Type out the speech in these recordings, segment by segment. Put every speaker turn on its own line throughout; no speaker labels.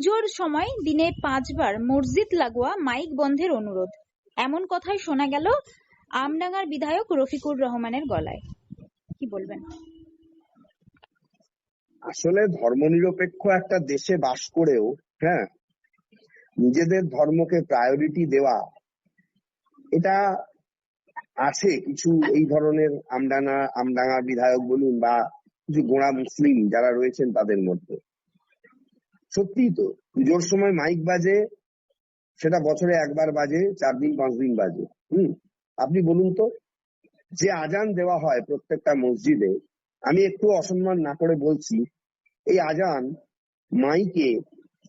পুজোর সময় দিনে পাঁচবার মসজিদ লাগোয়া মাইক বন্ধের অনুরোধ। এমন কথাই শোনা গেল আমডাঙ্গার বিধায়ক রফিকুর রহমানের গলায়। কি বলবেন?
আসলে ধর্মনিরপেক্ষ একটা দেশে বাস করেও হ্যাঁ নিজেদের ধর্মকে প্রায়োরিটি দেওয়া, এটা আছে কিছু এই ধরনের আমডাঙ্গা আমডাঙ্গার বিধায়ক বলুন বা কিছু গোড়া মুসলিম যারা রয়েছেন তাদের মধ্যে। সত্যিই তো, পুজোর সময় মাইক বাজে, সেটা বছরে একবার বাজে, চার দিন, পাঁচ দিন বাজে, হুম? আপনি বলুন তো, যে আজান দেওয়া হয় প্রত্যেকটা মসজিদে, আমি একটু অসম্মান না করে বলছি, এই আজান মাইকে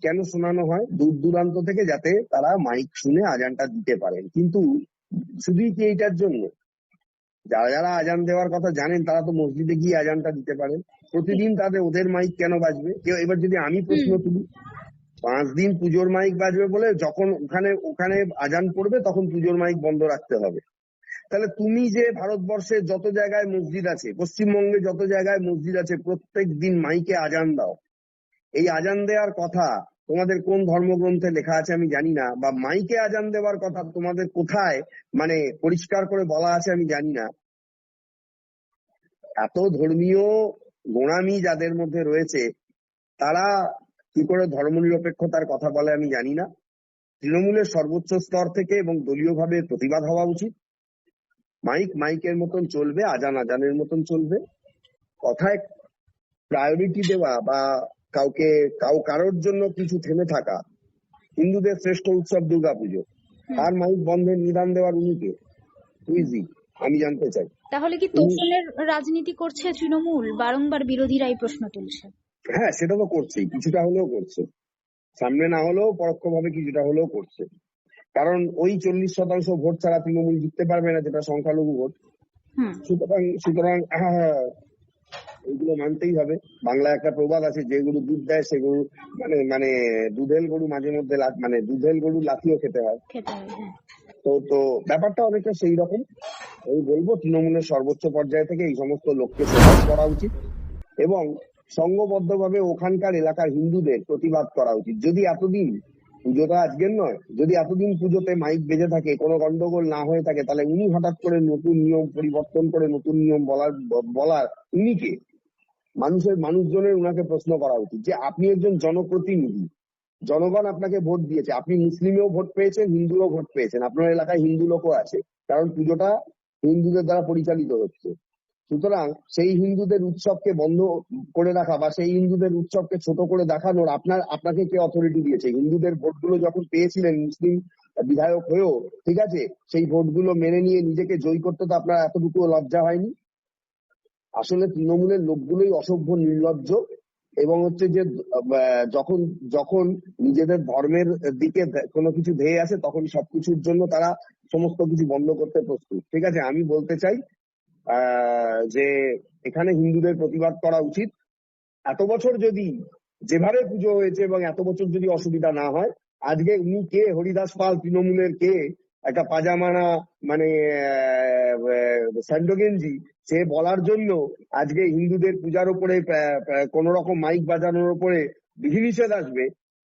কেন শোনানো হয়? দূর দূরান্ত থেকে যাতে তারা মাইক শুনে আজানটা দিতে পারেন। কিন্তু শুধুই কি এইটার জন্য? যারা যারা আজান দেওয়ার কথা জানেন তারা তো মসজিদে গিয়ে আজানটা দিতে পারে প্রতিদিন তাদের ওদের মাইক কেন বাজবে? কেউ এবার যদি আমি প্রশ্ন তুলি পাঁচ দিন পুজোর মাইক বাজবে বলে যখন ওখানে ওখানে আজান পড়বে তখন পুজোর মাইক বন্ধ রাখতে হবে। তাহলে তুমি যে ভারতবর্ষের যত জায়গায় মসজিদ আছে পশ্চিমবঙ্গে যত জায়গায় মসজিদ আছে প্রত্যেক দিন মাইকে আজান দাও। এই আজান দেওয়ার কথা তোমাদের কোন ধর্মগ্রন্থে লেখা আছে আমি জানি না, বা মাইকে আজান দেওয়ার কথা তোমাদের কোথায় মানে পরিষ্কার করে বলা আছে আমি জানি না। এত ধর্মীয় গোড়ামি যাদের মধ্যে রয়েছে, তারা কি করে ধর্মনিরপেক্ষতার কথা বলে আমি জানি না। তৃণমূলের সর্বোচ্চ স্তর থেকে এবং দলীয়ভাবে প্রতিবাদ হওয়া উচিত। মাইক মাইকের মতন চলবে, আজান আজানের মতন চলবে। কথায় প্রায়োরিটি দেওয়া বা কাউকে কাউ কারোর জন্য কিছু থেমে থাকা। হিন্দুদের শ্রেষ্ঠ উৎসব দুর্গাপুজো। আর মাইক বন্ধের নিদান দেওয়ার উনিকে ইজি আমি জানতে চাই।
তাহলে কি তোষণের রাজনীতি করছে তৃণমূল? বারংবার বিরোধীরা এই প্রশ্ন তুলছে।
হ্যাঁ সেটা তো করছেই কিছুটা হলেও করছে। সামনে না হলেও পরোক্ষভাবে কিছুটা হলেও করছে। কারণ ওই চল্লিশ শতাংশ ভোট ছাড়া তৃণমূল জিততে পারবে না যেটা সংখ্যালঘু ভোট। সুতরাং সুতরাং হ্যাঁ, এইগুলো মানতেই হবে। বাংলা একটা প্রবাদ আছে যে গরু দুধ দেয় সে গরু মানে মানে দুধেল গরু মাঝে মধ্যে মানে দুধেল গরু লাথিও খেতে হয়।
হ্যাঁ
তো তো ব্যাপারটা অনেকটা সেই রকম। আমি বলব তৃণমূলের সর্বোচ্চ পর্যায় থেকে এই সমস্ত লোককে সমাজ করা উচিত এবং সংঘবদ্ধভাবে ওখানকার এলাকার হিন্দুদের প্রতিবাদ করা উচিত। যদি এতদিন পুজোটা আজকের নয়। যদি এতদিন পুজোতে মাইক বেজে থাকে, কোনো গন্ডগোল না হয়ে থাকে, তাহলে উনি হঠাৎ করে নতুন নিয়ম পরিবর্তন করে, নতুন নিয়ম বলার বলার উনি কে? মানুষের, মানুষজনের উনাকে প্রশ্ন করা উচিত যে আপনি একজন জনপ্রতিনিধি। জনগণ আপনাকে ভোট দিয়েছে। আপনি মুসলিমেও ভোট পেয়েছেন, হিন্দুও ভোট পেয়েছেন। আপনার এলাকায় হিন্দু লোকও আছে। কারণ পুজোটা হিন্দুদের দ্বারা পরিচালিত হচ্ছে। সুতরাং সেই হিন্দুদের উৎসবকে বন্ধ করে রাখা বা সেই হিন্দুদের উৎসবকে ছোট করে দেখানোর আপনার, আপনাকে কে অথরিটি দিয়েছে? হিন্দুদের ভোটগুলো যখন পেয়েছিলেন মুসলিম বিধায়ক হয়েও, ঠিক আছে? সেই ভোটগুলো মেনে নিয়ে নিজেকে জয়ী করতে তো আপনার এতটুকু লজ্জা হয়নি? আসলে তৃণমূলের লোকগুলোই অসভ্য, নির্লজ্জ এবং হচ্ছে যে যখন যখন নিজেদের ধর্মের দিকে কোনো কিছু ধেয়ে আসে, তখন সবকিছুর জন্য তারা সমস্ত কিছু বন্ধ করতে প্রস্তুত। ঠিক আছে? আমি বলতে চাই যে এখানে হিন্দুদের প্রতিবাদ করা উচিত। এত বছর যদি যেভাবে পুজো হয়েছে এবং এত বছর যদি অসুবিধা না হয়, আজকে উনি কে? হরিদাস পাল, তৃণমূলের কে? একটা পাজামানা মানে স্যান্ডো গেঞ্জি সে বলার জন্য আজকে হিন্দুদের পূজার উপরে কোন রকম মাইক বাজানোর উপরে বিধিনিষেধ আসবে,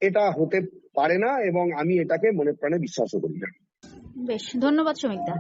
এটা হতে পারে না এবং আমি এটাকে মনে প্রাণে বিশ্বাসও করি না।
বেশ, ধন্যবাদ শ্রমিকদা